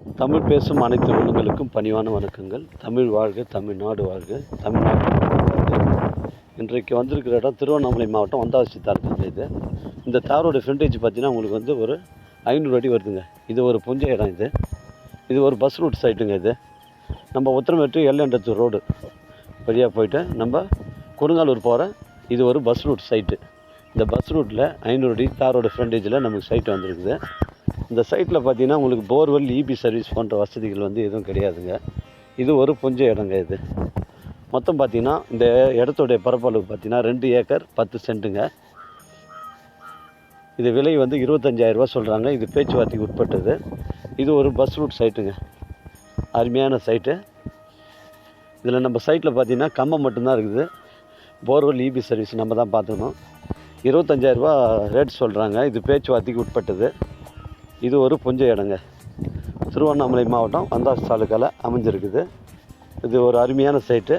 தமிழ் பேசும் அனைத்து உள்ளங்களுக்கும் பணிவான வணக்கங்கள். தமிழ் வாழ்க தமிழ்நாடு வாழ்க தமிழ்நாடு இன்றைக்கு வந்திருக்கிற இடம் திருவண்ணாமலை மாவட்டம் வந்தாவசி தாலுக்காங்க இது. இந்த தாரோட ஃப்ரண்டேஜ் பார்த்தீங்கன்னா உங்களுக்கு வந்து ஒரு ஐநூறு அடி வருதுங்க. இது ஒரு புஞ்ச இடம் இது. இது ஒரு பஸ் ரூட் சைட்டுங்க இது. நம்ம உத்தரமேட்டு எல்லையண்டத்தூர் ரோடு வழியாக போயிட்டு நம்ம கொடுங்காலூர் போகிற இது ஒரு பஸ் ரூட் சைட்டு இந்த பஸ் ரூட்டில் ஐநூறு அடி தாரோட ஃப்ரண்டேஜில் நமக்கு சைட் வந்திருக்குது. இந்த சைட்டில் பார்த்தீங்கன்னா உங்களுக்கு போர்வெல் இபி சர்வீஸ் போன்ற வசதிகள் வந்து எதுவும் கிடையாதுங்க. இது ஒரு புஞ்ச இடங்க இது. மொத்தம் பார்த்தீங்கன்னா இந்த இடத்துடைய பரப்பளவு பார்த்தீங்கன்னா ரெண்டு ஏக்கர் பத்து சென்ட்டுங்க. இது விலை வந்து இருபத்தஞ்சாயிரரூபா சொல்கிறாங்க இது பேச்சுவார்த்தைக்கு உட்பட்டது. இது ஒரு பஸ் ரூட் சைட்டுங்க அருமையான சைட்டு இதில் நம்ம சைட்டில் பார்த்தீங்கன்னா கம்பம் மட்டும்தான் இருக்குது. போர்வெல் இபி சர்வீஸ் நம்ம தான் பார்த்துக்கணும். இருபத்தஞ்சாயிரரூபா ரேட் சொல்கிறாங்க இது பேச்சுவார்த்தைக்கு உட்பட்டது. இது ஒரு புஞ்ச இடங்க. திருவண்ணாமலை மாவட்டம் வந்தாஸ் தாலுக்காவில் அமைஞ்சிருக்குது. இது ஒரு அருமையான சைட்டு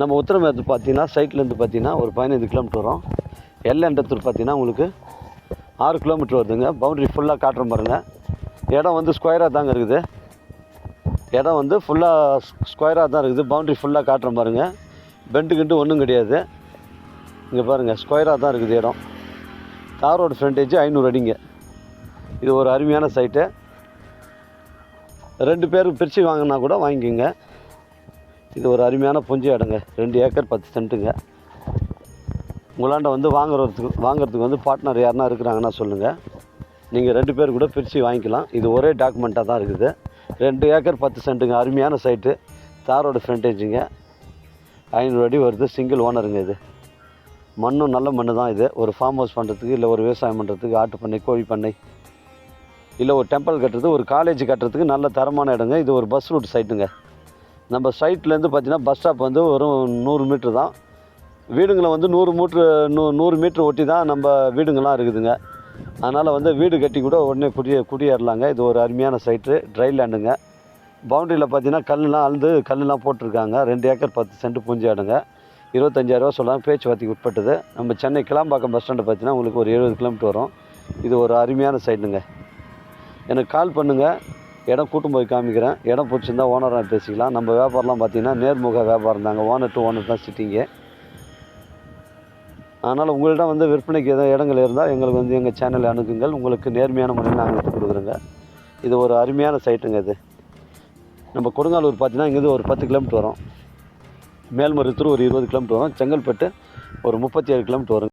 நம்ம உத்தரமேற்கு பார்த்தீங்கன்னா சைட்லேருந்து பார்த்தீங்கன்னா ஒரு பதினைந்து கிலோமீட்டர் வரும். எல்லைண்டத்தூர் பார்த்தீங்கன்னா உங்களுக்கு ஆறு கிலோமீட்டர் வருதுங்க. பவுண்டரி ஃபுல்லாக காட்டுறோம் பாருங்க. இடம் வந்து ஸ்கொயராக தாங்க இருக்குது. இடம் வந்து ஃபுல்லாக ஸ்கொயராக தான் இருக்குது. பவுண்டரி ஃபுல்லாக காட்டுறோம் பாருங்க. பெண்டு கிண்டு ஒன்றும் கிடையாது. இங்கே பாருங்கள் ஸ்கொயராக தான் இருக்குது இடம். தாரோட ஃப்ரண்டேஜ் ஐநூறு அடிங்க. இது ஒரு அருமையான சைட்டு ரெண்டு பேரும் பிரித்து வாங்கினா கூட வாங்கிக்கோங்க. இது ஒரு அருமையான புஞ்ச இடங்க. ரெண்டு ஏக்கர் பத்து சென்ட்டுங்க. உங்களாண்ட வந்து வாங்குறதுக்கு வாங்குறதுக்கு வந்து பார்ட்னர் யாருனா இருக்கிறாங்கன்னா சொல்லுங்கள் நீங்கள் ரெண்டு பேர் கூட பிரித்து வாங்கிக்கலாம். இது ஒரே டாக்குமெண்ட்டாக தான் இருக்குது. ரெண்டு ஏக்கர் பத்து சென்ட்டுங்க. அருமையான சைட்டு தாரோட ஃப்ரண்டேஜுங்க ஐநூறு அடி வருது. சிங்கிள் ஓனருங்க இது. மண்ணும் நல்ல மண்ணு தான் இது. ஒரு ஃபார்ம் ஹவுஸ் பண்ணுறதுக்கு இல்லை ஒரு விவசாயம் பண்ணுறதுக்கு ஆட்டு பண்ணை கோழி பண்ணை இல்லை ஒரு டெம்பிள் கட்டுறது ஒரு காலேஜ் கட்டுறதுக்கு நல்ல தரமான இடங்க. இது ஒரு பஸ் ரூட் சைட்டுங்க நம்ம சைட்லேருந்து பார்த்தீங்கன்னா பஸ் ஸ்டாப் வந்து ஒரு நூறு மீட்ரு தான். வீடுங்களை வந்து நூறு மீட்ரு நூ நூறு மீட்ரு ஒட்டி தான் நம்ம வீடுங்கள்லாம் இருக்குதுங்க. அதனால் வந்து வீடு கட்டி கூட உடனே குடியே குடியேறலாங்க. இது ஒரு அருமையான சைட்டு ட்ரை லேண்டுங்க பவுண்டரியில் பார்த்தீங்கன்னா கல்லுலாம் அழுது கல்லுலாம் போட்டிருக்காங்க. ரெண்டு ஏக்கர் பத்து சென்ட் பூஞ்சி இடங்க இருபத்தஞ்சாயிரரூவா சொல்கிறாங்க பேச்சுவார்த்தைக்கு உட்பட்டது. நம்ம சென்னை கிளாம்பாக்கம் பஸ் ஸ்டாண்டு பார்த்தீங்கன்னா உங்களுக்கு ஒரு எழுபது கிலோமீட்டர் வரும். இது ஒரு அருமையான சைட்டுங்க எனக்கு கால் பண்ணுங்கள் இடம் கூட்டும் போய் காமிக்கிறேன். இடம் பிடிச்சிருந்தா ஓனராக பேசிக்கலாம். நம்ம வியாபாரம்லாம் பார்த்தீங்கன்னா நேர்முக வியாபாரம் தாங்க. ஓனர் டு ஓனர் தான் சிட்டிங்க அதனால் உங்கள்கிட்ட வந்து விற்பனைக்கு எதாவது இடங்கள் இருந்தால் எங்களுக்கு வந்து எங்கள் சேனலை அணுகுங்கள். உங்களுக்கு நேர்மையான முறையில் நாங்கள் எடுத்து கொடுக்குறோங்க. இது ஒரு அருமையான சைட்டுங்க இது. நம்ம கொடுங்காலூர் பார்த்தீங்கன்னா இங்கேருந்து ஒரு பத்து கிலோமீட்டர் வரும். மேல்மருத்தூர் ஒரு இருபது கிலோமீட்டர் வரும். செங்கல்பட்டு ஒரு முப்பத்தி ஏழு கிலோமீட்டர் வரும்.